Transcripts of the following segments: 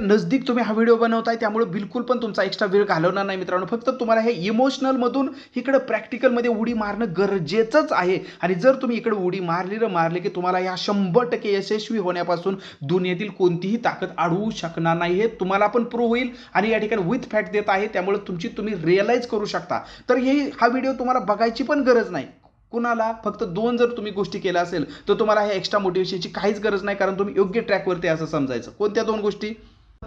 नजदीक तुम्ही हा व्हिडिओ बनवताय त्यामुळे बिलकुल पण तुमचा एक्स्ट्रा वेळ घालवणार नाही मित्रांनो. फक्त तुम्हाला हे इमोशनलमधून इकडे प्रॅक्टिकलमध्ये उडी मारणं गरजेचंच आहे. आणि जर तुम्ही इकडे उडी मारली तर मारली की तुम्हाला या शंभर टक्के यशस्वी होण्यापासून दुनियेतील कोणतीही ताकद अडवू शकणार नाही. हे तुम्हाला पण प्रूव्ह होईल आणि या ठिकाणी विथ फॅट देत आहे त्यामुळे तुमची तुम्ही रिअलाईज करू शकता. तर हे हा व्हिडिओ तुम्हाला बघायची पण गरज नाही. कुणाला? फक्त दोन जर तुम्ही गोष्टी केल्या असेल तर तुम्हाला ह्या एक्स्ट्रा मोटिवेशनची काहीच गरज नाही कारण तुम्ही योग्य ट्रॅकवरती असं समजायचं. कोणत्या दोन गोष्टी?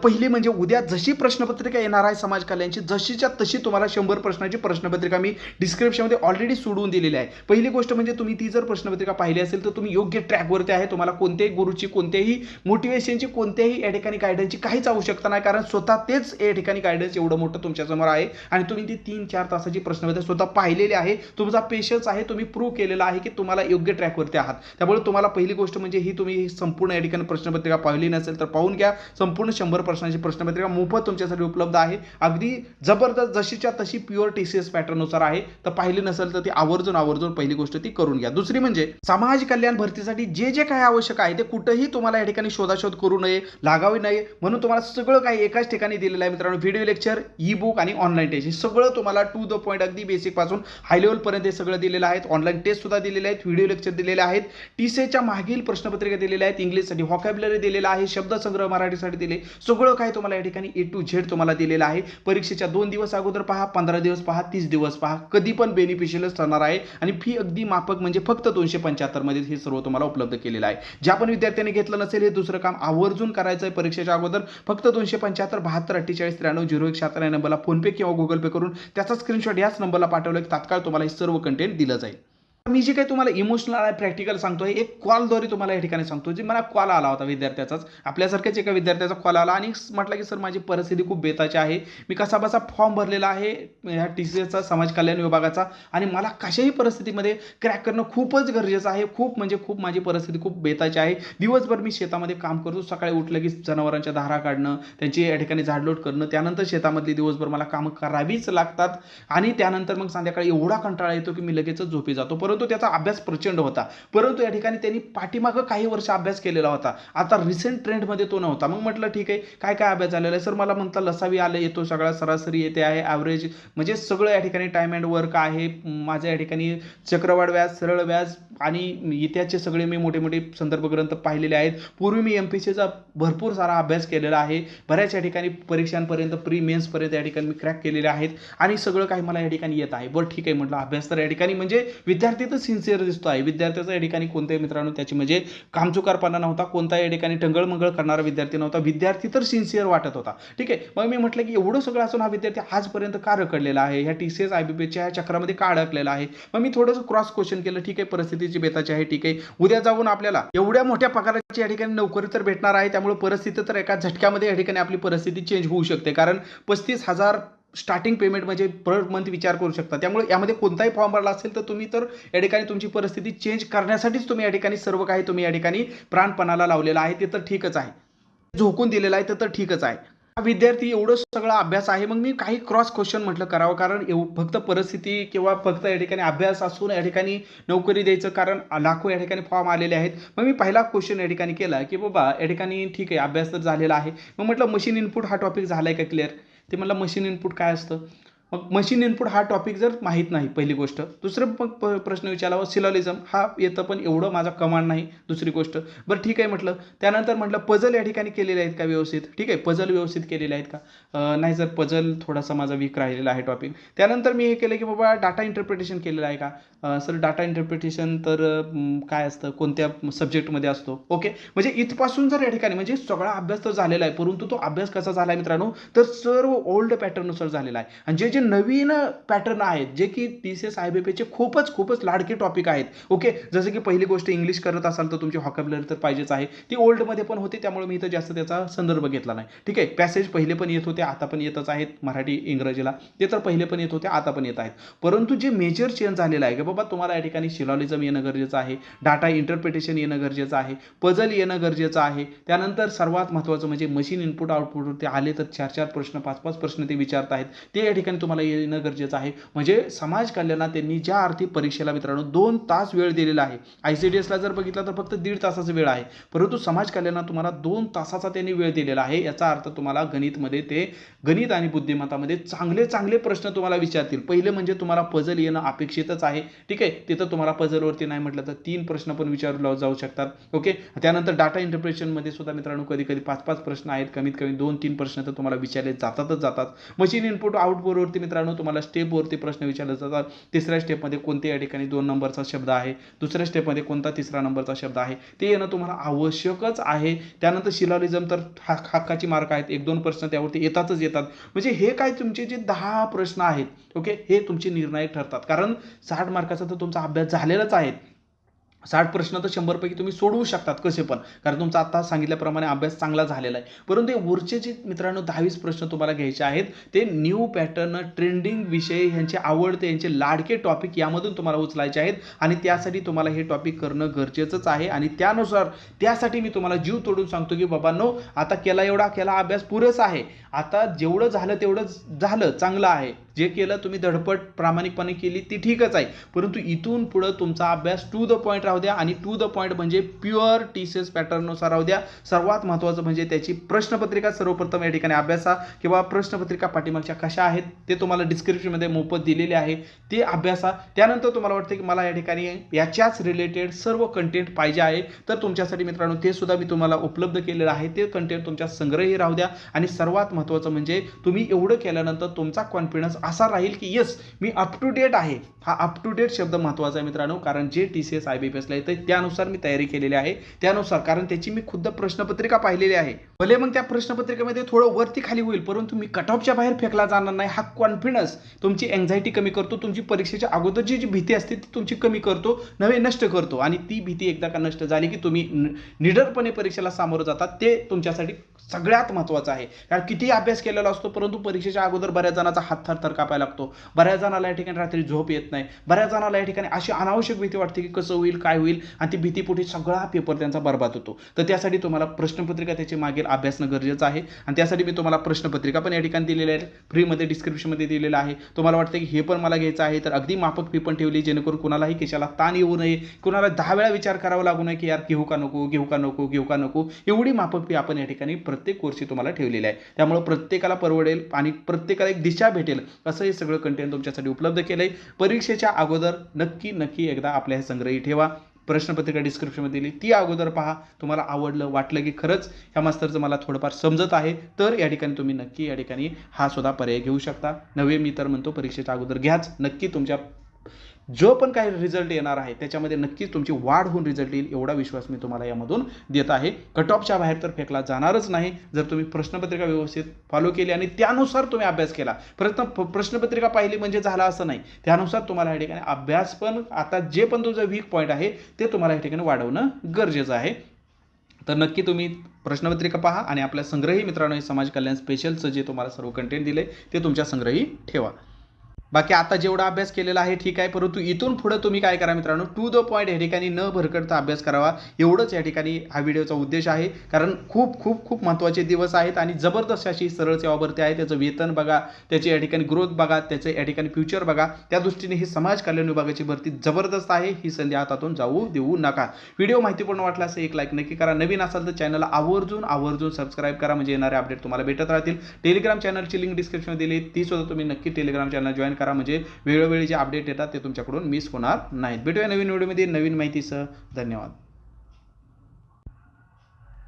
पहिली म्हणजे उद्या जशी प्रश्नपत्रिका येणार आहे समाज कल्याणची जशीच्या तशी तुम्हाला शंभर प्रश्नाची प्रश्नपत्रिका मी डिस्क्रिप्शनमध्ये ऑलरेडी सोडून दिलेली आहे. पहिली गोष्ट म्हणजे तुम्ही ती जर प्रश्नपत्रिका पाहिली असेल तर तुम्ही योग्य ट्रॅकवरती आहे. तुम्हाला कोणत्याही गुरुची कोणत्याही मोटिवेशनची कोणत्याही या ठिकाणी गायडन्सची काहीच आवश्यकता नाही कारण स्वतः तेच या ठिकाणी गायडन्स एवढं मोठं तुमच्यासमोर आहे. आणि तुम्ही ती तीन चार तासाची प्रश्नपत्रिका स्वतः पाहिलेली आहे. तुमचा पेशन्स आहे तुम्ही प्रूव्ह केलेला आहे की तुम्हाला योग्य ट्रॅकवरती आहात. त्यामुळे तुम्हाला पहिली गोष्ट म्हणजे ही तुम्ही संपूर्ण या ठिकाणी प्रश्नपत्रिका पाहिली नसेल तर पाहून घ्या. संपूर्ण शंभर प्रश्नाची प्रश्नपत्रिका मोफत तुमच्यासाठी उपलब्ध आहे. अगदी जबरदस्त जशीच्या तशी प्युअर टी सी एस पॅटर्ननुसार आहे. तर पाहिली नसेल तर ती आवर्जून आवर्जून पहिली गोष्ट ती करून घ्या. दुसरी म्हणजे समाज कल्याण भरतीसाठी जे जे काही आवश्यक आहे ते कुठेही तुम्हाला या ठिकाणी शोधाशोध करू नये लागावे नये. म्हणून तुम्हाला सगळं काही एकाच ठिकाणी दिलेलं आहे मित्रांनो. व्हिडिओ लेक्चर ई बुक आणि ऑनलाईन टेस्ट हे सगळं तुम्हाला टू द पॉईंट अगदी बेसिकपासून हाय लेवलपर्यंत हे सगळं दिलेलं आहे ऑनलाईन टेस्ट सुद्धा दिलेले आहेत. व्हिडिओ लेक्चर दिलेले आहेत. टी सीच्या मागील प्रश्नपत्रिका दिलेल्या आहेत. इंग्लिशसाठी व्हॉकॅबलरी दिलेला आहे. शब्दसंग्रह मराठीसाठी दिले. सगळं काय तुम्हाला या ठिकाणी ए टू झेड तुम्हाला दिलेलं आहे. परीक्षेच्या दोन दिवस अगोदर पहा पंधरा दिवस पहा तीस दिवस पहा. कधी पण बेनिफिशियलच ठरणार आहे आणि फी अगदी माफक म्हणजे फक्त दोनशे पंच्याहत्तरमध्ये हे सर्व तुम्हाला उपलब्ध केलेलं आहे. ज्या पण विद्यार्थ्यांनी घेतलं नसेल हे दुसरं काम आवर्जून करायचं आहे परीक्षेच्या अगोदर. फक्त दोनशे पंच्याहत्तर बहात्तर अठ्ठेचाळीस त्र्याण्णव झिरो एक शहात्तर या नंबरला फोनपे किंवा गुगल पे करून त्याचा स्क्रीनशॉट याच नंबरला पाठवलं की तात्काळ तुम्हाला हे सर्व कंटेंट दिलं जाईल. मी जे काही तुम्हाला इमोशनल आहे प्रॅक्टिकल सांगतो एक कॉलद्वारे तुम्हाला या ठिकाणी सांगतो जे मला कॉल आला होता विद्यार्थ्याचाच. आपल्यासारख्याच एका विद्यार्थ्याचा कॉल आला आणि म्हटलं की सर माझी परिस्थिती खूप बेताची आहे. मी कसा बसा फॉर्म भरलेला आहे ह्या टी सी एसचा समाज कल्याण विभागाचा आणि मला कशाही परिस्थितीमध्ये क्रॅक करणं खूपच गरजेचं आहे. खूप म्हणजे खूप माझी परिस्थिती खूप बेताची आहे. दिवसभर मी शेतामध्ये काम करतो. सकाळी उठलं की जनावरांच्या धारा काढणं त्यांची या ठिकाणी झाडलोट करणं त्यानंतर शेतामधली दिवसभर मला कामं करावीच लागतात आणि त्यानंतर मग संध्याकाळी एवढा कंटाळा येतो की मी लगेचच झोपी जातो. परंतु परंतु त्याचा अभ्यास प्रचंड होता. परंतु या ठिकाणी त्यांनी पाठीमागं काही वर्ष अभ्यास केलेला होता. आता रिसेंट ट्रेंडमध्ये तो नव्हता. मग म्हटलं ठीक आहे काय काय अभ्यास झालेला आहे? सर मला म्हणता लसावी आलं येतो सगळा सरासरी येते आहे ॲव्हरेज म्हणजे सगळं या ठिकाणी टाईम अँड वर्क आहे. माझ्या या ठिकाणी चक्रवाढ व्याज सरळ व्याज आणि इतिहासचे सगळे मी मोठे मोठे संदर्भ ग्रंथ पाहिलेले आहेत. पूर्वी मी एम पी सीचा भरपूर सारा अभ्यास केलेला आहे. बऱ्याच या ठिकाणी परीक्षांपर्यंत प्री मेन्सपर्यंत या ठिकाणी मी क्रॅक केलेले आहेत. आणि सगळं काही मला या ठिकाणी येत आहे. बरं ठीक आहे म्हटलं अभ्यास तर या ठिकाणी म्हणजे विद्यार्थी तर सिन्सिअर दिसतो आहे. विद्यार्थ्याचा या ठिकाणी कोणत्याही मित्रांनो त्याची म्हणजे कामचुकारपणा नव्हता. कोणता या ठिकाणी टंगळमंगळ करणारा विद्यार्थी नव्हता. विद्यार्थी तर सिन्सिअर वाटत होता. ठीक आहे. मग मी म्हटलं की एवढं सगळं असून हा विद्यार्थी आजपर्यंत का रकडलेला आहे? ह्या T C S I B पीच्या ह्या चक्रामध्ये का अडकलेला आहे? मग मी थोडंसं क्रॉस क्वेश्चन केलं. ठीक आहे. परिस्थितीची बेताची आहे. ठीक आहे. उद्या जाऊन आपल्याला एवढ्या मोठ्या पगाराची या ठिकाणी नोकरी तर भेटणार आहे. त्यामुळे परिस्थिती तर एका झटक्यामध्ये या ठिकाणी आपली परिस्थिती चेंज होऊ शकते. कारण पस्तीस हजार स्टार्टिंग पेमेंट म्हणजे पर मंथ विचार करू शकता. त्यामुळे यामध्ये कोणताही फॉर्म भरला असेल तर तुम्ही तर या ठिकाणी तुमची परिस्थिती चेंज करण्यासाठीच तुम्ही या ठिकाणी सर्व काही तुम्ही या ठिकाणी प्राणपणाला लावलेला आहे ते तर ठीकच आहे. झोकून दिलेलं आहे ते तर ठीकच आहे. हा विद्यार्थी एवढं सगळा अभ्यास आहे मग मी काही क्रॉस क्वेश्चन म्हटलं करावं कारण एव फक्त परिस्थिती किंवा फक्त या ठिकाणी अभ्यास असून या ठिकाणी नोकरी द्यायचं कारण लाखो या ठिकाणी फॉर्म आलेले आहेत. मग मी पहिला क्वेश्चन या ठिकाणी केला की बाबा या ठिकाणी ठीक आहे अभ्यास तर झालेला आहे. मग म्हटलं मशीन इनपुट हा टॉपिक झाला आहे का क्लिअर ते मला मशीन इनपुट काय असतं? मग मशीन इनपुट हा टॉपिक जर माहीत नाही पहिली गोष्ट. दुसरं मग प प्रश्न विचारावा सिलॉलिझम हा येतं पण एवढं माझा कमांड नाही दुसरी गोष्ट. बरं ठीक आहे म्हटलं. त्यानंतर म्हटलं पझल या ठिकाणी केलेले आहेत का व्यवस्थित? ठीक आहे पझल व्यवस्थित केलेले आहेत का? नाही जर पझल थोडासा माझा वीक राहिलेला आहे टॉपिक त्यानंतर मी हे केलं की बाबा डाटा इंटरप्रिटेशन केलेलं आहे का? सर डाटा इंटरप्रिटेशन तर काय असतं? कोणत्या सब्जेक्टमध्ये असतो? ओके म्हणजे इथपासून जर या ठिकाणी म्हणजे सगळा अभ्यास तर झालेला आहे परंतु तो अभ्यास कसा झाला आहे मित्रांनो? तर सर्व ओल्ड पॅटर्ननुसार झालेला आहे. आणि जे जे नवीन पॅटर्न आहेत जे की T C S I B पीचे खूपच खूपच लाडके टॉपिक आहेत. ओके जसं की पहिली गोष्ट इंग्लिश करत असाल तर तुमची हॉकॅबलरी तर पाहिजेच आहे. ती ओल्डमध्ये पण होती त्यामुळे मी इथं जास्त त्याचा संदर्भ घेतला नाही. ठीक आहे? पॅसेज पहिले पण येत होते आता पण येतच आहेत मराठी इंग्रजीला. ते तर पहिले पण येत होते आता पण येत आहेत. परंतु जे मेजर चेंज झालेलं आहे की बाबा तुम्हाला या ठिकाणी शिलॉलिझम येणं गरजेचं आहे डाटा इंटरप्रिटेशन येणं गरजेचं आहे पझल येणं गरजेचं आहे. त्यानंतर सर्वात महत्त्वाचं म्हणजे मशीन इनपुट आउटपुट आले तर चार चार प्रश्न पाच पाच प्रश्न ते विचारत आहेत ते या ठिकाणी तुम्हाला तुम्हाला येणं गरजेचं आहे. म्हणजे समाज कल्याणात त्यांनी ज्या आर्थिक परीक्षेला मित्रांनो दोन तास वेळ दिलेला आहे. आय सी डी एसला जर बघितलं तर फक्त दीड तासाचा वेळ आहे. परंतु समाज कल्याणात तुम्हाला दोन तासाचा त्यांनी वेळ दिलेला आहे. याचा अर्थ तुम्हाला गणितमध्ये ते गणित आणि बुद्धिमत्तामध्ये चांगले चांगले प्रश्न तुम्हाला विचारतील. पहिले म्हणजे तुम्हाला पझल येणं अपेक्षितच आहे. ठीक आहे? तिथं तुम्हाला पझलवरती नाही म्हटलं तर तीन प्रश्न पण विचारला जाऊ शकतात. ओके? त्यानंतर डाटा इंटरप्रिटेशनमध्ये सुद्धा मित्रांनो कधी कधी पाच पाच प्रश्न आहेत. कमीत कमी दोन तीन प्रश्न तर तुम्हाला विचारले जातातच जातात. मशीन इनपुट आउटपुटवरती मित्रांनो तुम्हाला स्टेपवरती प्रश्न विचारले जातात. तिसऱ्या स्टेपमध्ये कोणत्या या ठिकाणी दोन नंबरचा शब्द आहे? दुसऱ्या स्टेपमध्ये कोणता तिसरा नंबरचा शब्द आहे? ते येणं तुम्हाला आवश्यकच आहे. त्यानंतर शिलालिझम तर हा हक्काची मार्क आहेत. एक दोन प्रश्न त्यावरती येतातच येतात. म्हणजे हे काय तुमचे जे दहा प्रश्न आहेत ओके हे तुमचे निर्णायक ठरतात. कारण साठ मार्काचा तर तुमचा अभ्यास झालेलाच आहे. साठ प्रश्न तर शंभरपैकी तुम्ही सोडवू शकतात कसे पण. कारण तुमचा आता सांगितल्याप्रमाणे अभ्यास चांगला झालेला आहे. परंतु हे वरचे जे मित्रांनो दहावीस प्रश्न तुम्हाला घ्यायचे आहेत ते न्यू पॅटर्न ट्रेंडिंग विषय ह्यांचे आवडते यांचे लाडके टॉपिक यामधून तुम्हाला उचलायचे आहेत आणि त्यासाठी तुम्हाला हे टॉपिक करणं गरजेचंच आहे. आणि त्यानुसार त्यासाठी मी तुम्हाला जीव तोडून सांगतो की बाबांनो आता केला एवढा केला अभ्यास पुरेसा आहे. आता जेवढं झालं तेवढं झालं चांगलं आहे. जे केलं तुम्ही धडपड प्रामाणिकपणे केली ती ठीकच आहे. परंतु इथून पुढं तुमचा अभ्यास टू द पॉईंट राहू द्या आणि टू द पॉईंट म्हणजे प्युअर टी सी एस पॅटर्ननुसार राहू द्या. सर्वात महत्त्वाचं म्हणजे त्याची प्रश्नपत्रिका सर्वप्रथम या ठिकाणी अभ्यासा किंवा प्रश्नपत्रिका पाठीमागच्या कशा आहेत ते तुम्हाला डिस्क्रिप्शनमध्ये मोफत दिलेले आहे. ते अभ्यासा. त्यानंतर तुम्हाला वाटतं की मला या ठिकाणी याच्याच रिलेटेड सर्व कंटेंट पाहिजे आहे. तर तुमच्यासाठी मित्रांनो ते सुद्धा मी तुम्हाला उपलब्ध केलेलं आहे. ते कंटेंट तुमच्या संग्रही राहू द्या. आणि सर्वात महत्त्वाचं म्हणजे तुम्ही एवढं केल्यानंतर तुमचा कॉन्फिडन्स असा राहील की येस मी अप टू डेट आहे. हा अप टू डेट शब्द महत्त्वाचा आहे मित्रांनो. कारण जे T C S I B P एसला येतं त्यानुसार मी तयारी केलेली आहे. त्यानुसार कारण त्याची मी खुद्द प्रश्नपत्रिका पाहिलेली आहे. भले मग त्या प्रश्नपत्रिकेमध्ये थोडं वरती खाली होईल परंतु मी कटऑफच्या बाहेर फेकला जाणार नाही. हा कॉन्फिडन्स तुमची एन्झायटी कमी करतो. तुमची परीक्षेच्या अगोदरची जी भीती असते ती तुमची कमी करतो नव्हे नष्ट करतो. आणि ती भीती एकदा का नष्ट झाली की तुम्ही न- निडरपणे परीक्षेला सामोरं जातात ते तुमच्यासाठी सगळ्यात महत्त्वाचं आहे. कारण किती अभ्यास केलेला असतो परंतु परीक्षेच्या अगोदर बऱ्याच जणांचा हात थर थर कापायला लागतो. बऱ्याच जणाला या ठिकाणी रात्री झोप येत नाही. बऱ्याच जणाला या ठिकाणी अशी अनावश्यक भीती वाटते की कसं होईल काय होईल आणि ती भीतीपोटी सगळा पेपर त्यांचा बरबाद होतो. तर त्यासाठी तुम्हाला प्रश्नपत्रिका त्याची मागील अभ्यासणं गरजेचं आहे. आणि त्यासाठी मी तुम्हाला प्रश्नपत्रिका पण या ठिकाणी दिलेली आहे फ्रीमध्ये डिस्क्रिप्शनमध्ये दिलेलं आहे. तुम्हाला वाटतं की हे पण मला घ्यायचं आहे तर अगदी माफक फी पण ठेवली जेणेकरून कुणालाही केशाला ताण येऊ नये. कुणाला दहा वेळा विचार करावा लागू नये की यार घेऊ का नको घेऊ का नको घेऊ का नको. एवढी माफक फी आपण या ठिकाणी प्रत्येक प्रत्येक वर्षी तुम्हाला ठेवलेली आहे. त्यामुळे प्रत्येकाला परवडेल आणि प्रत्येकाला एक दिशा भेटेल असं हे सगळं कंटेंट तुमच्यासाठी उपलब्ध केलं आहे परीक्षेच्या अगोदर नक्की नक्की एकदा आपल्या हे संग्रही ठेवा. प्रश्नपत्रिका डिस्क्रिप्शनमध्ये दिली. ती अगोदर पहा. तुम्हाला आवडलं वाटलं की खरंच ह्या मास्तरचं मला थोडंफार समजत आहे. तर या ठिकाणी तुम्ही नक्की या ठिकाणी हा सुद्धा पर्याय घेऊ शकता. नवे मी तर म्हणतो परीक्षेच्या अगोदर घ्याच. नक्की तुमच्या जो पण काही रिझल्ट येणार आहे त्याच्यामध्ये नक्कीच तुमची वाढ होऊन रिझल्ट येईल एवढा विश्वास मी तुम्हाला यामधून देत आहे. कट ऑफच्या बाहेर तर फेकला जाणारच नाही. जर तुम्ही प्रश्नपत्रिका व्यवस्थित फॉलो केली आणि त्यानुसार तुम्ही अभ्यास केला प्रश्न प्रश्नपत्रिका पाहिली म्हणजे झाला असं नाही. त्यानुसार तुम्हाला या ठिकाणी अभ्यास पण आता जे पण तुमचं वीक पॉईंट आहे ते तुम्हाला या ठिकाणी वाढवणं गरजेचं आहे. तर नक्की तुम्ही प्रश्नपत्रिका पहा आणि आपल्या संग्रही मित्रांनो हे समाज कल्याण स्पेशलचं जे तुम्हाला सर्व कंटेंट दिले ते तुमच्या संग्रही ठेवा. बाकी आता जेवढा अभ्यास केलेला आहे ठीक आहे. परंतु इथून पुढे तुम्ही काय करा मित्रांनो टू द पॉईंट या ठिकाणी न भरकडता अभ्यास करावा. एवढंच या ठिकाणी हा व्हिडिओचा उद्देश आहे. कारण खूप खूप खूप महत्त्वाचे दिवस आहेत आणि जबरदस्त अशी सरळ सेवा भरती आहे. त्याचं वेतन बघा त्याची या ठिकाणी ग्रोथ बघा त्याचं या ठिकाणी फ्युचर बघा. त्या दृष्टीने ही समाज कल्याण विभागाची भरती जबरदस्त आहे. ही संधी हातातून जाऊ देऊ नका. व्हिडिओ माहितीपूर्ण वाटला असं एक लाईक नक्की करा. नवीन असाल तर चॅनलला आवर्जून आवर्जून सबस्क्राईब करा. म्हणजे येणारे अपडेट तुम्हाला भेटत राहतील. टेलिग्राम चॅनलची लिंक डिस्क्रिप्शन दिली. ती सुद्धा तुम्ही नक्की टेलिग्राम चॅनल जॉईन करा. म्हणजे वेळोवेळी जे अपडेट येतात ते तुमच्याकडून मिस होणार नाहीत. भेटूया नवीन व्हिडिओमध्ये नवीन माहितीसह धन्यवाद.